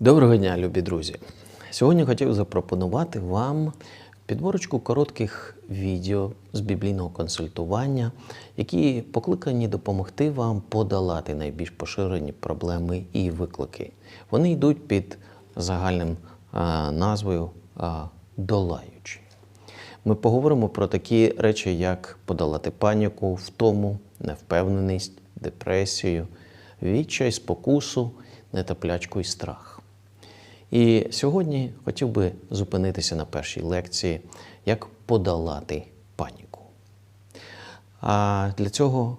Доброго дня, любі друзі! Сьогодні хотів запропонувати вам підборочку коротких відео з біблійного консультування, які покликані допомогти вам подолати найбільш поширені проблеми і виклики. Вони йдуть під загальним а, назвою а, долаючі. Ми поговоримо про такі речі, як подолати паніку, втому, невпевненість, депресію, відчай, спокусу, нетоплячку і страх. І сьогодні хотів би зупинитися на першій лекції, як подолати паніку. А для цього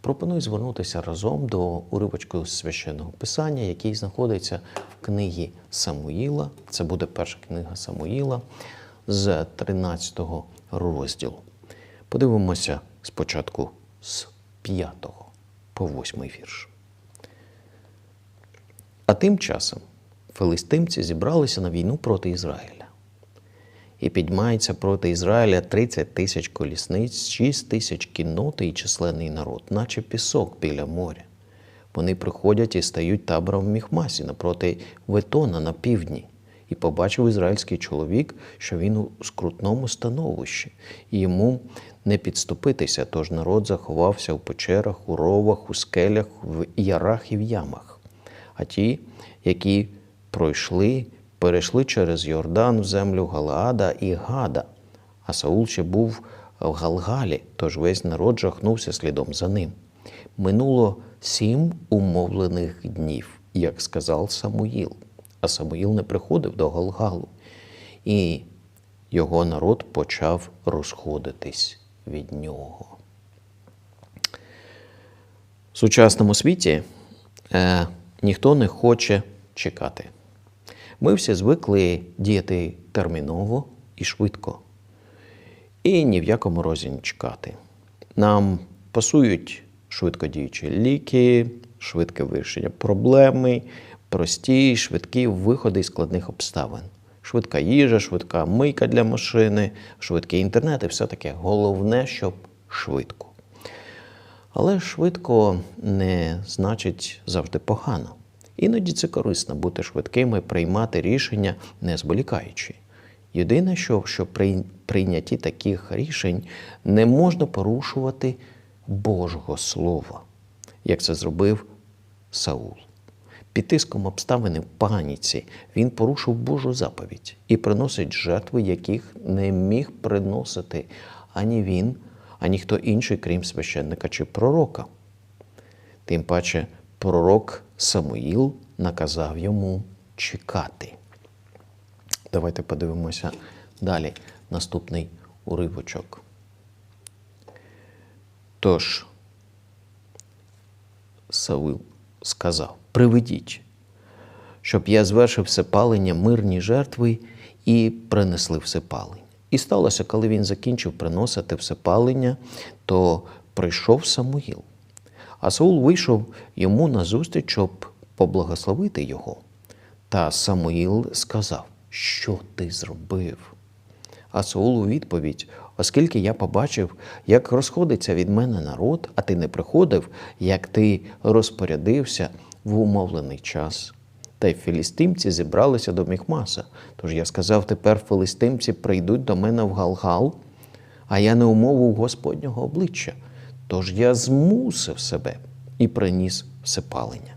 пропоную звернутися разом до уривочку священного писання, який знаходиться в книгі Самуїла. Це буде перша книга Самуїла з 13 розділу. Подивимося спочатку з 5 по 8 вірш. А тим часом филистимці зібралися на війну проти Ізраїля. І піднімається проти Ізраїля 30 тисяч колісниць, 6 тисяч кінноти і численний народ, наче пісок біля моря. Вони приходять і стають табором в Міхмасі напроти Ветона на півдні. І побачив ізраїльський чоловік, що він у скрутному становищі, і йому не підступитися, тож народ заховався у печерах, у ровах, у скелях, в ярах і в ямах. А ті, які пройшли, перейшли через Йордан в землю Галаада і Гада. А Саул ще був в Галгалі, тож весь народ жахнувся слідом за ним. Минуло сім умовлених днів, як сказав Самуїл. А Самуїл не приходив до Галгалу. І його народ почав розходитись від нього. В сучасному світі е, ніхто не хоче чекати. Ми всі звикли діяти терміново і швидко. І ні в якому разі не чекати. Нам пасують швидкодіючі ліки, швидке вирішення проблеми, прості, швидкі виходи із складних обставин. Швидка їжа, швидка мийка для машини, швидкий інтернет і все таке. Головне, щоб швидко. Але швидко не значить завжди погано. Іноді це корисно бути швидкими, приймати рішення, не зволікаючи. Єдине, що, що при прийнятті таких рішень не можна порушувати Божого Слова, як це зробив Саул. Під тиском обставини в паніці він порушив Божу заповідь і приносить жертви, яких не міг приносити ані він, ані хто інший, крім священника чи пророка. Тим паче пророк Самуїл наказав йому чекати. Давайте подивимося далі наступний уривочок. Тож, Саул сказав: Приведіть, щоб я звершив всепалення мирні жертви і принесли всепалення. І сталося, коли він закінчив приносити всепалення, то прийшов Самуїл. А Саул вийшов йому назустріч, щоб поблагословити його. Та Самуїл сказав, що ти зробив? А Саул у відповідь, оскільки я побачив, як розходиться від мене народ, а ти не приходив, як ти розпорядився в умовлений час. Та й філістимці зібралися до Міхмаса. Тож я сказав, тепер філістимці прийдуть до мене в Галгал, а я не умовив Господнього обличчя. Тож я змусив себе і приніс всепалення.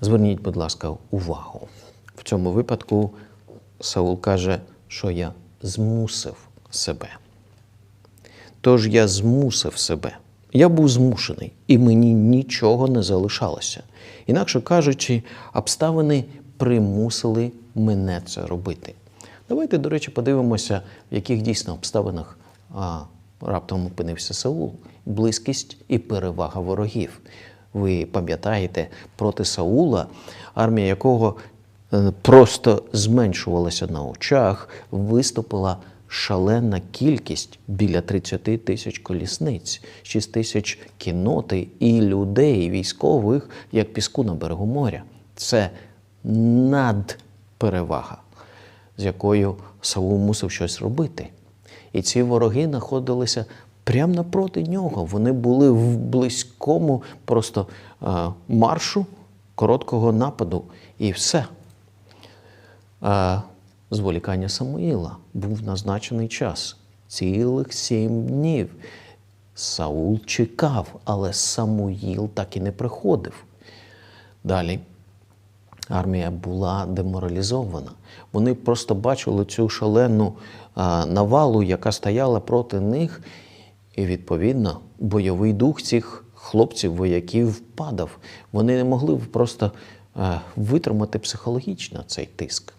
Зверніть, будь ласка, увагу. В цьому випадку Саул каже, що я змусив себе. Тож я змусив себе. Я був змушений, і мені нічого не залишалося. Інакше кажучи, обставини примусили мене це робити. Давайте, до речі, подивимося, в яких дійсно обставинах раптом опинився Саул. Близькість і перевага ворогів. Ви пам'ятаєте, проти Саула, армія якого е, просто зменшувалася на очах, виступила шалена кількість біля 30 тисяч колісниць, 6 тисяч кіноти і людей, військових, як піску на берегу моря. Це надперевага, з якою Саул мусив щось робити. І ці вороги знаходилися прямо напроти нього. Вони були в близькому просто е, маршу короткого нападу і все. А зволікання Самуїла був назначений час цілих сім днів. Саул чекав, але Самуїл так і не приходив. Далі армія була деморалізована. Вони просто бачили цю шалену навалу, яка стояла проти них, і відповідно бойовий дух цих хлопців, вояків падав. Вони не могли просто е, витримати психологічно цей тиск.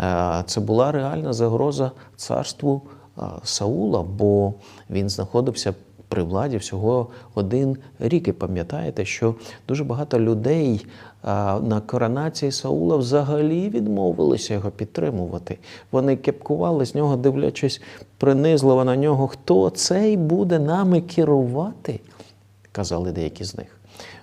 Е, Це була реальна загроза царству е, Саула, бо він знаходився при владі всього один рік. І пам'ятаєте, що дуже багато людей е, на коронації Саула взагалі відмовилися його підтримувати. Вони кепкували з нього, дивлячись принизливо на нього, хто цей буде нами керувати, казали деякі з них.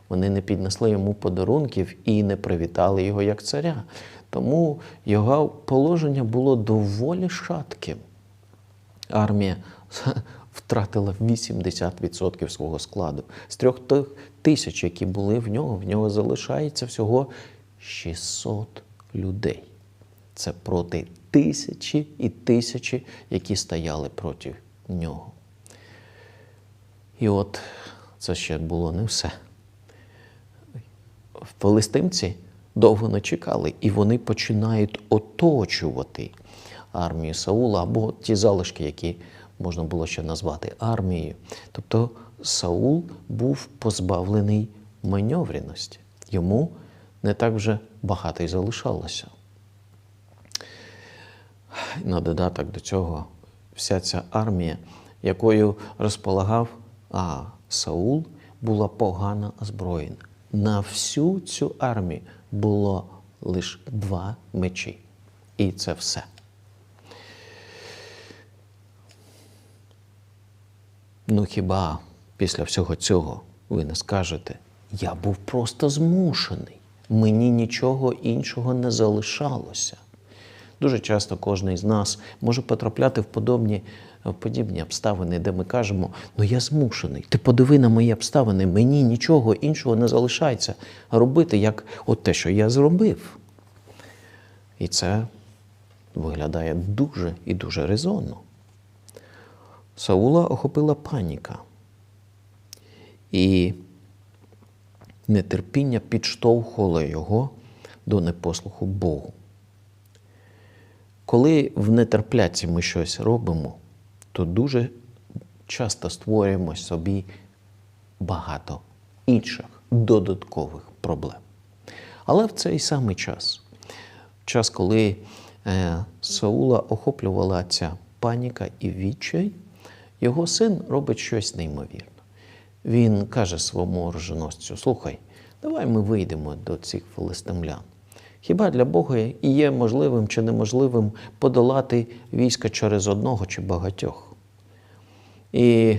Вони не піднесли йому подарунків і не привітали його як царя. Тому його положення було доволі шатким. Армія втратила 80% свого складу. З трьох тисяч, які були в нього, в нього залишається всього 600 людей. Це проти тисячі і тисячі, які стояли проти нього. І от це ще було не все. Филистимці довго не чекали, і вони починають оточувати армію Саула або ті залишки, які можна було ще назвати армією. Тобто Саул був позбавлений маневреності. Йому не так вже багато й залишалося. На додаток до цього вся ця армія, якою розполагав а, Саул, була погано озброєна. На всю цю армію було лише два мечі. І це все. Ну хіба після всього цього ви не скажете, я був просто змушений, мені нічого іншого не залишалося. Дуже часто кожен із нас може потрапляти в подобні, в подібні обставини, де ми кажемо, ну я змушений, ти подиви на мої обставини, мені нічого іншого не залишається робити, як от те, що я зробив. І це виглядає дуже і дуже резонно. Саула охопила паніка. І нетерпіння підштовхувало його до непослуху Богу. Коли в нетерпляці ми щось робимо, то дуже часто створюємо собі багато інших додаткових проблем. Але в цей самий час, час, коли е, Саула охоплювала ця паніка і відчай, його син робить щось неймовірне. Він каже своєму оруженосцю: Слухай, давай ми вийдемо до цих филистимлян. Хіба для Бога і є можливим чи неможливим подолати війська через одного чи багатьох? І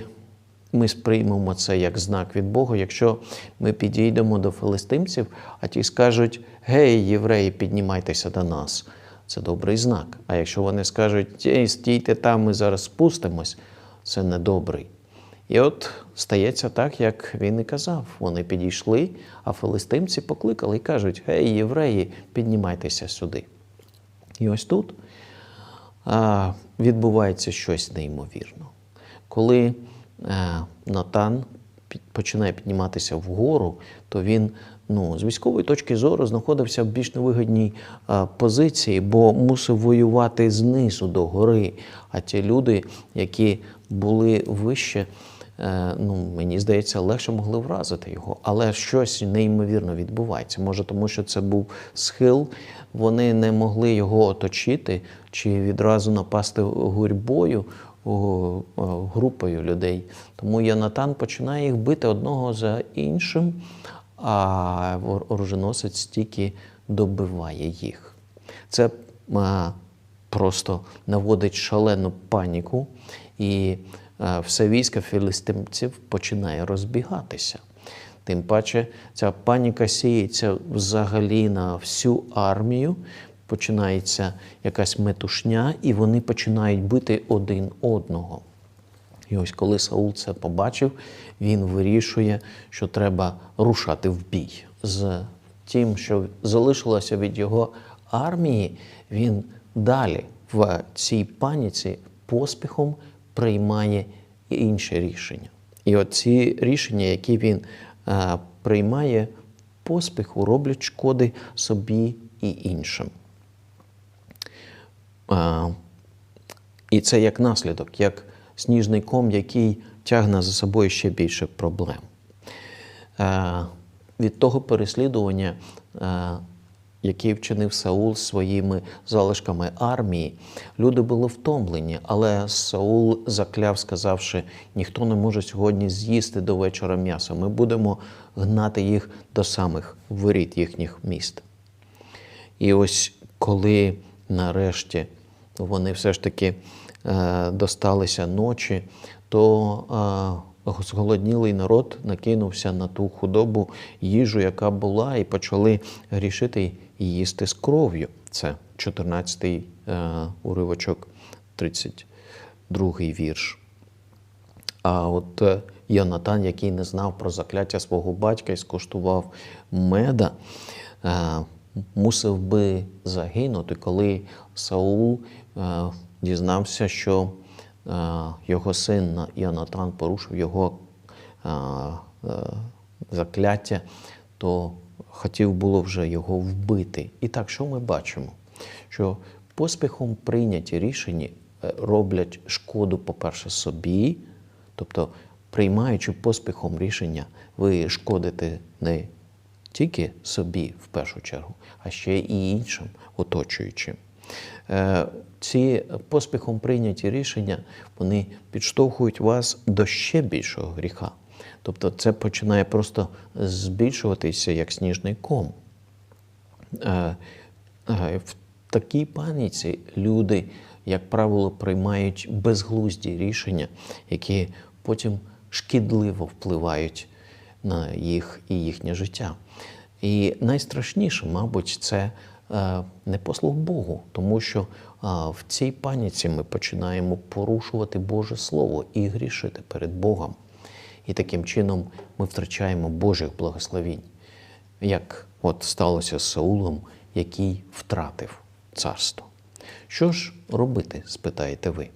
ми сприймемо це як знак від Бога, якщо ми підійдемо до филистимців, а ті скажуть: Гей, євреї, піднімайтеся до нас. Це добрий знак. А якщо вони скажуть, «Ей, стійте там, ми зараз спустимось, це недобрий. І от стається так, як він і казав. Вони підійшли, а филистимці покликали і кажуть: Гей, євреї, піднімайтеся сюди. І ось тут відбувається щось неймовірне. Коли а, Натан починає підніматися вгору, то він ну, з військової точки зору знаходився в більш невигідній а, позиції, бо мусив воювати знизу до гори. А ті люди, які були вище, е, ну, мені здається, легше могли вразити його. Але щось неймовірно відбувається. Може, тому що це був схил, вони не могли його оточити чи відразу напасти гурьбою, групою людей. Тому Янатан починає їх бити одного за іншим, а ор- оруженосець тільки добиває їх. Це а, просто наводить шалену паніку, і е, все військо філістимців починає розбігатися. Тим паче, ця паніка сіється взагалі на всю армію, починається якась метушня, і вони починають бити один одного. І ось коли Саул це побачив, він вирішує, що треба рушати в бій з тим, що залишилося від його армії, він далі в цій паніці поспіхом приймає інше рішення. І оці рішення, які він е, приймає поспіху, роблять шкоди собі і іншим. А, і це як наслідок, як сніжний ком, який тягне за собою ще більше проблем. Е, від того переслідування, е, яке вчинив Саул своїми залишками армії, люди були втомлені, але Саул закляв, сказавши: ніхто не може сьогодні з'їсти до вечора м'ясо. Ми будемо гнати їх до самих воріт їхніх міст. І ось коли нарешті вони все ж таки е, досталися ночі, то е, зголоднілий народ накинувся на ту худобу їжу, яка була, і почали грішити і їсти з кров'ю. Це 14-й е, уривочок, 32-й вірш. А от е, Йонатан, який не знав про закляття свого батька і скуштував меда, е, мусив би загинути, коли Саул е, дізнався, що е, його син Йонатан порушив його е, е, закляття, то хотів було вже його вбити. І так, що ми бачимо? Що поспіхом прийняті рішення е, роблять шкоду, по-перше, собі, тобто, приймаючи поспіхом рішення, ви шкодите не тільки собі в першу чергу, а ще і іншим оточуючим. Е, Ці поспіхом прийняті рішення вони підштовхують вас до ще більшого гріха. Тобто це починає просто збільшуватися як сніжний ком. Е, е, В такій паніці люди, як правило, приймають безглузді рішення, які потім шкідливо впливають на їх і їхнє життя. І найстрашніше, мабуть, це е, не послуг Богу, тому що в цій паніці ми починаємо порушувати Боже Слово і грішити перед Богом. І таким чином ми втрачаємо Божих благословінь, як от сталося з Саулом, який втратив царство. Що ж робити, спитаєте ви?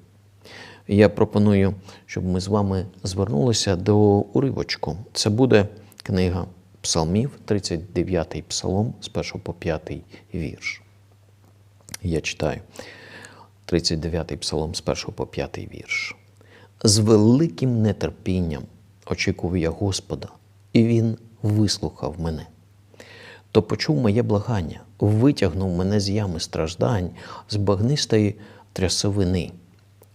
Я пропоную, щоб ми з вами звернулися до уривочку. Це буде книга Псалмів, 39-й псалом з 1 по 5 вірш. Я читаю 39-й псалом з 1 по 5 вірш. З великим нетерпінням очікував я Господа, і Він вислухав мене. То почув моє благання, витягнув мене з ями страждань, з багнистої трясовини,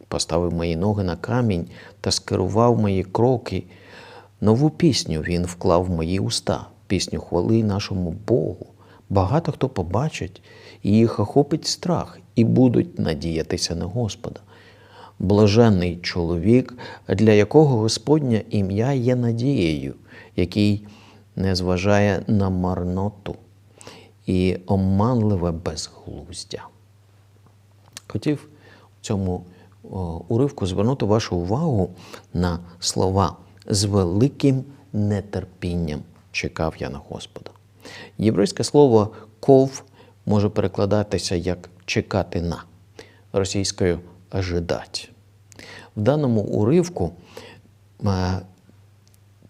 поставив мої ноги на камінь та скерував мої кроки. Нову пісню він вклав в мої уста, пісню хвали нашому Богу. Багато хто побачить, і їх охопить страх, і будуть надіятися на Господа. Блаженний чоловік, для якого Господнє ім'я є надією, який не зважає на марноту і оманливе безглуздя. Хотів в цьому уривку звернути вашу увагу на слова з великим нетерпінням чекав я на Господа. Єврейське слово ков може перекладатися як чекати на російською ожидать. В даному уривку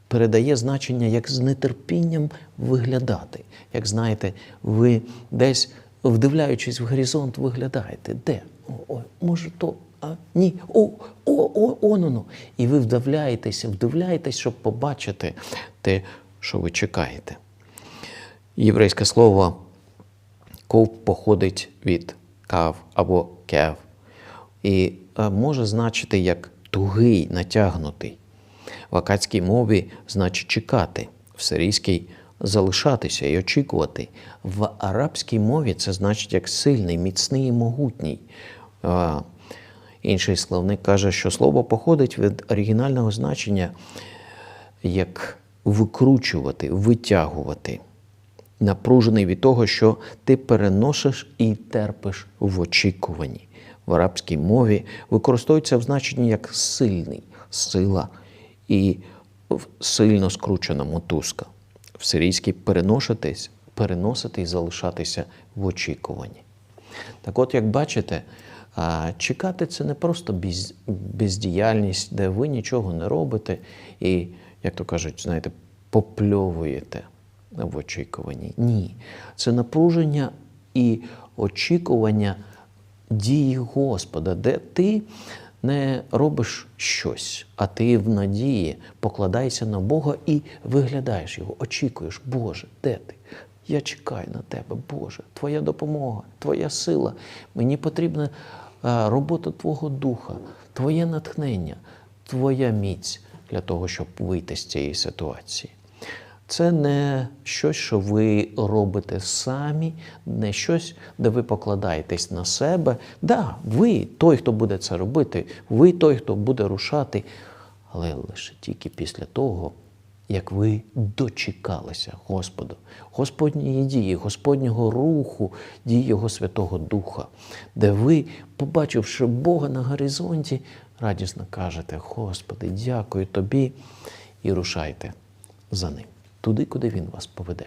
передає значення як з нетерпінням виглядати. Як знаєте, ви десь, вдивляючись в горизонт, виглядаєте, де? О, може, то. А ні, о, о, о, оно. І ви вдивляєтеся, вдивляєтесь, щоб побачити те, що ви чекаєте. Єврейське слово ков походить від кав або кев. І може значити як тугий, натягнутий. В акадській мові значить чекати, в сирійській залишатися і очікувати. В арабській мові це значить як сильний, міцний і могутній. Інший словник каже, що слово походить від оригінального значення як викручувати, витягувати, напружений від того, що ти переносиш і терпиш в очікуванні. В арабській мові використовується в значенні як сильний, сила і сильно скручена мотузка. В сирійській переноситись, переносити і залишатися в очікуванні. Так от, як бачите, чекати це не просто без, бездіяльність, де ви нічого не робите і, як то кажуть, знаєте, попльовуєте в очікуванні. Ні. Це напруження і очікування дії Господа, де ти не робиш щось, а ти в надії покладайся на Бога і виглядаєш його, очікуєш, Боже, де ти? Я чекаю на тебе, Боже, Твоя допомога, Твоя сила. Мені потрібна робота Твого Духа, Твоє натхнення, Твоя міць для того, щоб вийти з цієї ситуації. Це не щось, що ви робите самі, не щось, де ви покладаєтесь на себе. Да, ви той, хто буде це робити, ви той, хто буде рушати, але лише тільки після того, як ви дочекалися Господу, Господньої дії, Господнього руху, дії Його Святого Духа, де ви, побачивши Бога на горизонті, радісно кажете: Господи, дякую тобі і рушайте за ним туди, куди він вас поведе.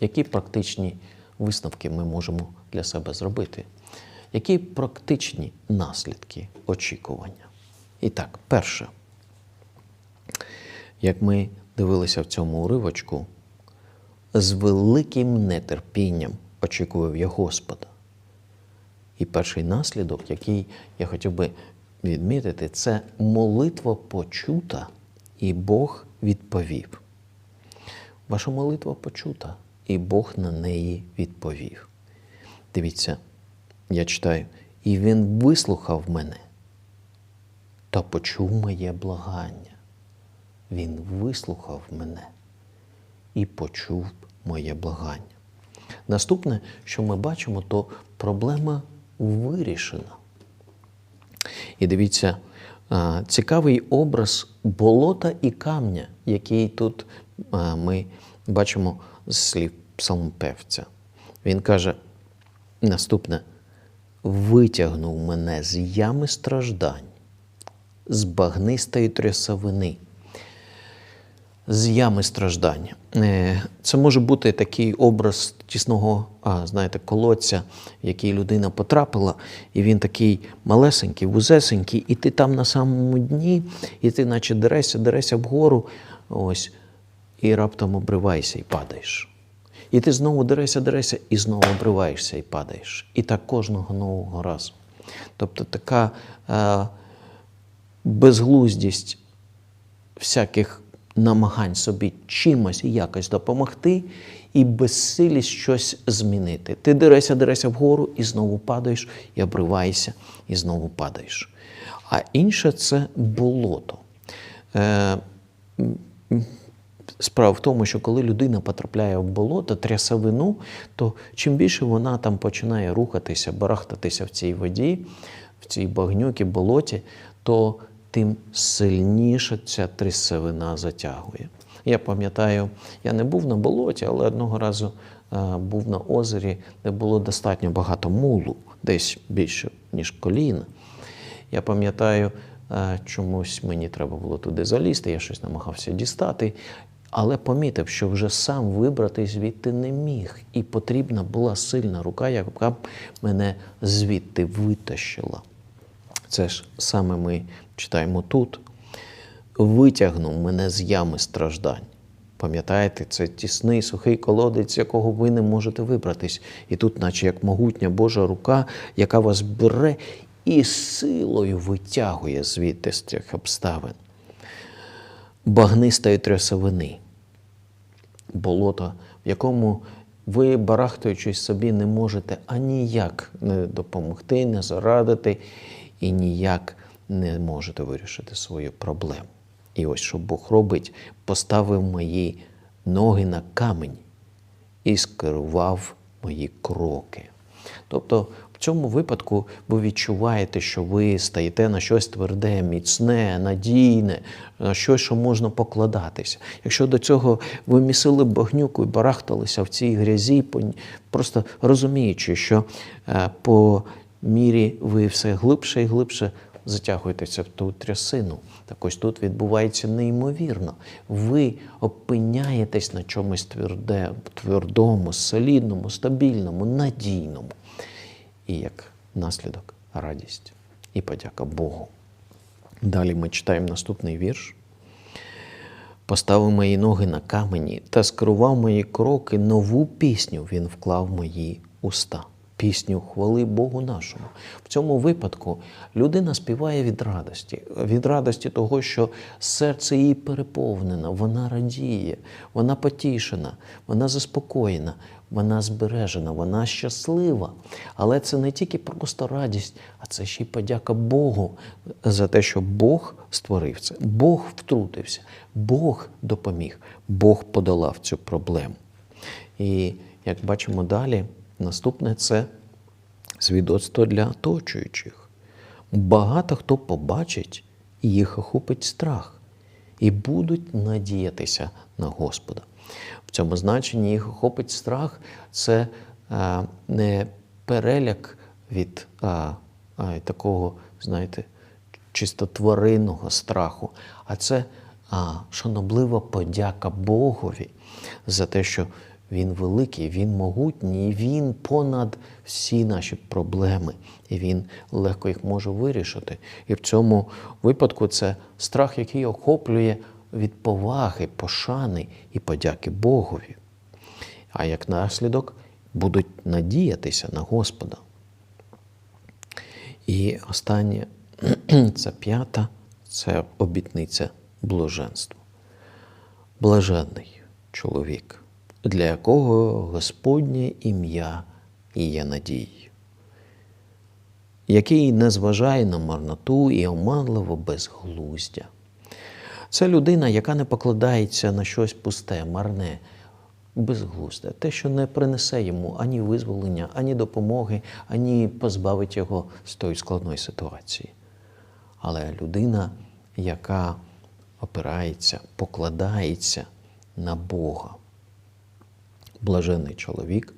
Які практичні висновки ми можемо для себе зробити? Які практичні наслідки очікування? І так, перше, як ми дивилися в цьому уривочку, з великим нетерпінням очікував я Господа. І перший наслідок, який я хотів би відмітити, це молитва почута, і Бог відповів. Ваша молитва почута, і Бог на неї відповів. Дивіться, я читаю, і Він вислухав мене та почув моє благання. Він вислухав мене і почув моє благання. Наступне, що ми бачимо, то проблема вирішена. І дивіться, цікавий образ болота і камня, який тут ми бачимо з слів псалмопевця. Він каже наступне: витягнув мене з ями страждань, з багнистої трясовини. З ями страждання. Е, це може бути такий образ тісного, а, знаєте, колодця, в який людина потрапила, і він такий малесенький, вузесенький, і ти там на самому дні, і ти, наче дереся, дереся вгору. Ось і раптом обриваєшся і падаєш. І ти знову дерешся, дерешся, і знову обриваєшся і падаєш. І так кожного нового разу. Тобто така е, безглуздість всяких намагань собі чимось і якось допомогти, і безсилість щось змінити. Ти дерешся, дерешся вгору, і знову падаєш, і обриваєшся, і знову падаєш. А інше це болото. Е, Справа в тому, що коли людина потрапляє в болото, трясовину, то чим більше вона там починає рухатися, барахтатися в цій воді, в цій багнюкі, болоті, то тим сильніше ця трясовина затягує. Я пам'ятаю, я не був на болоті, але одного разу був на озері, де було достатньо багато мулу, десь більше, ніж коліна. Я пам'ятаю, чомусь мені треба було туди залізти, я щось намагався дістати але помітив, що вже сам вибрати звідти не міг, і потрібна була сильна рука, яка б мене звідти витащила. Це ж саме ми читаємо тут. Витягнув мене з ями страждань. Пам'ятаєте, це тісний сухий колодець, якого ви не можете вибратись. І тут, наче як могутня Божа рука, яка вас бере і силою витягує звідти з цих обставин багнистої трясовини, болота, в якому ви, барахтуючись собі, не можете аніяк не допомогти, не зарадити і ніяк не можете вирішити свою проблему. І ось що Бог робить, поставив мої ноги на камінь і скерував мої кроки. Тобто в цьому випадку ви відчуваєте, що ви стаєте на щось тверде, міцне, надійне, на щось, що можна покладатися. Якщо до цього ви місили багнюку і барахталися в цій грязі, просто розуміючи, що е, по мірі ви все глибше і глибше затягуєтеся в ту трясину. Так ось тут відбувається неймовірно. Ви опиняєтесь на чомусь тверде, твердому, солідному, стабільному, надійному. І як наслідок радість і подяка Богу. Далі ми читаємо наступний вірш. Поставив мої ноги на камені та скерував мої кроки, нову пісню він вклав в мої уста. Пісню хвали Богу нашому. В цьому випадку людина співає від радості, від радості того, що серце її переповнено, вона радіє, вона потішена, вона заспокоєна, вона збережена, вона щаслива. Але це не тільки просто радість, а це ще й подяка Богу за те, що Бог створив це. Бог втрутився, Бог допоміг, Бог подолав цю проблему. І як бачимо далі, наступне це свідоцтво для оточуючих. Багато хто побачить і їх охопить страх і будуть надіятися на Господа. В цьому значенні їх охопить страх це а, не переляк від а, а, такого, знаєте, чисто тваринного страху, а це а, шаноблива подяка Богові за те, що Він великий, Він могутній, Він понад всі наші проблеми, і Він легко їх може вирішити. І в цьому випадку це страх, який охоплює від поваги, пошани і подяки Богові. А як наслідок будуть надіятися на Господа. І останнє це п'ята, це обітниця блаженства. Блаженний чоловік, для якого Господнє ім'я є надією, який не зважає на марноту і оманливо безглуздя. Це людина, яка не покладається на щось пусте, марне, безглузде, те, що не принесе йому ані визволення, ані допомоги, ані позбавить його з тої складної ситуації. Але людина, яка опирається, покладається на Бога, блажений чоловік,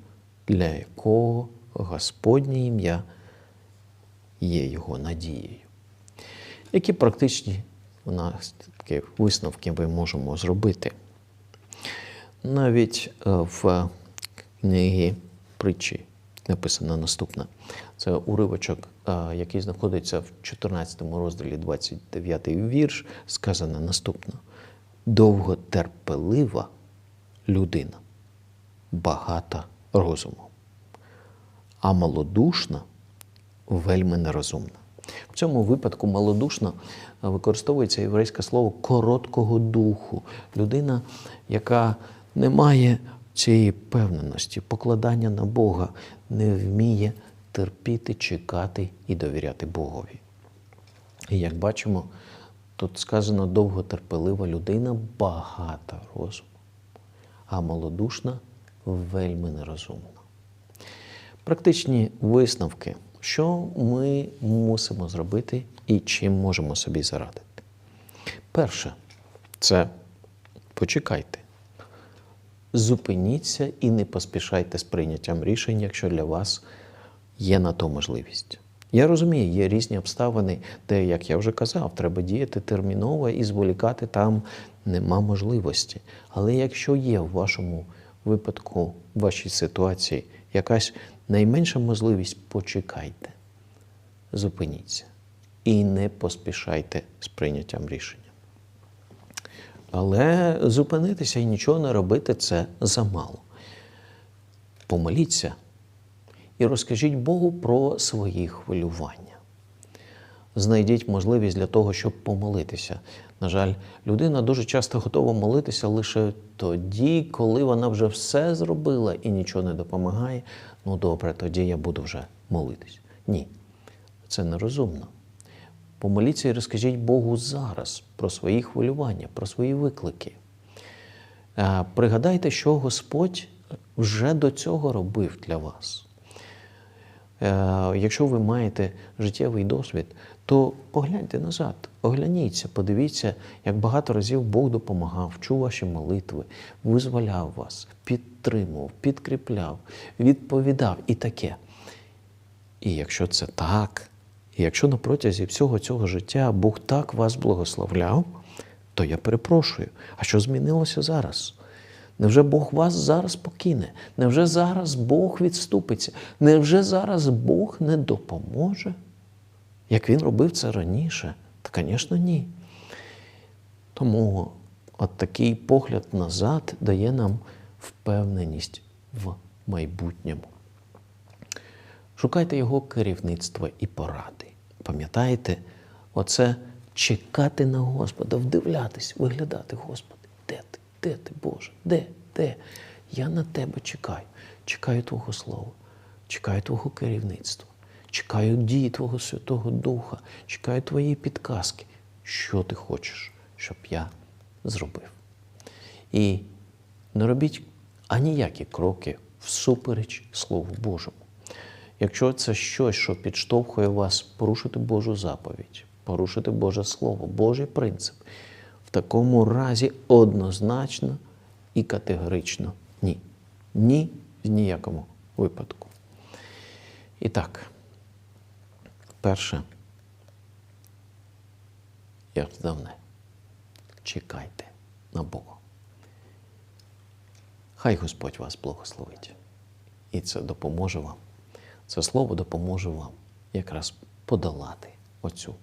для якого Господнє ім'я є його надією. Які практичні у нас такі висновки ми можемо зробити? Навіть е, в книгі притчі написано наступне. Це уривочок, е, який знаходиться в 14 розділі 29 вірш, сказано наступне. Довготерпелива людина, багата розуму, а малодушна вельми нерозумна. В цьому випадку малодушно використовується єврейське слово короткого духу. Людина, яка не має цієї певненості, покладання на Бога, не вміє терпіти, чекати і довіряти Богові. І як бачимо, тут сказано довготерпелива людина багата розуму, а малодушна вельми нерозумна. Практичні висновки, що ми мусимо зробити і чим можемо собі зарадити. Перше, це почекайте. Зупиніться і не поспішайте з прийняттям рішень, якщо для вас є на то можливість. Я розумію, є різні обставини, де, як я вже казав, треба діяти терміново і зволікати там нема можливості. Але якщо є в вашому випадку, в вашій ситуації якась найменша можливість, почекайте, зупиніться і не поспішайте з прийняттям рішення. Але зупинитися і нічого не робити це замало. Помоліться і розкажіть Богу про свої хвилювання. Знайдіть можливість для того, щоб помолитися. На жаль, людина дуже часто готова молитися лише тоді, коли вона вже все зробила і нічого не допомагає. Ну добре, тоді я буду вже молитись. Ні, це нерозумно. Помоліться і розкажіть Богу зараз про свої хвилювання, про свої виклики. Е, Пригадайте, що Господь вже до цього робив для вас. Е, Якщо ви маєте життєвий досвід, то погляньте назад, огляніться, подивіться, як багато разів Бог допомагав, чув ваші молитви, визволяв вас, підтримував, підкріпляв, відповідав і таке. І якщо це так, І якщо на протязі всього цього життя Бог так вас благословляв, то я перепрошую. А що змінилося зараз? Невже Бог вас зараз покине? Невже зараз Бог відступиться? Невже зараз Бог не допоможе? Як він робив це раніше? Та, звісно, ні. Тому от такий погляд назад дає нам впевненість в майбутньому. Шукайте його керівництва і поради. Пам'ятаєте, оце чекати на Господа, вдивлятись, виглядати, Господи, де ти? Де ти, Боже? Де? Де? Я на тебе чекаю. Чекаю Твого Слова, чекаю Твого керівництва, чекаю дії Твого Святого Духа, чекаю Твої підказки. Що ти хочеш, щоб я зробив? І не робіть аніякі кроки всупереч Слову Божому. Якщо це щось, що підштовхує вас порушити Божу заповідь, порушити Боже Слово, Божий принцип, в такому разі однозначно і категорично ні. Ні в ніякому випадку. І так, перше, як давне, чекайте на Бога. Хай Господь вас благословить. І це допоможе вам. Це слово допоможе вам якраз подолати оцю.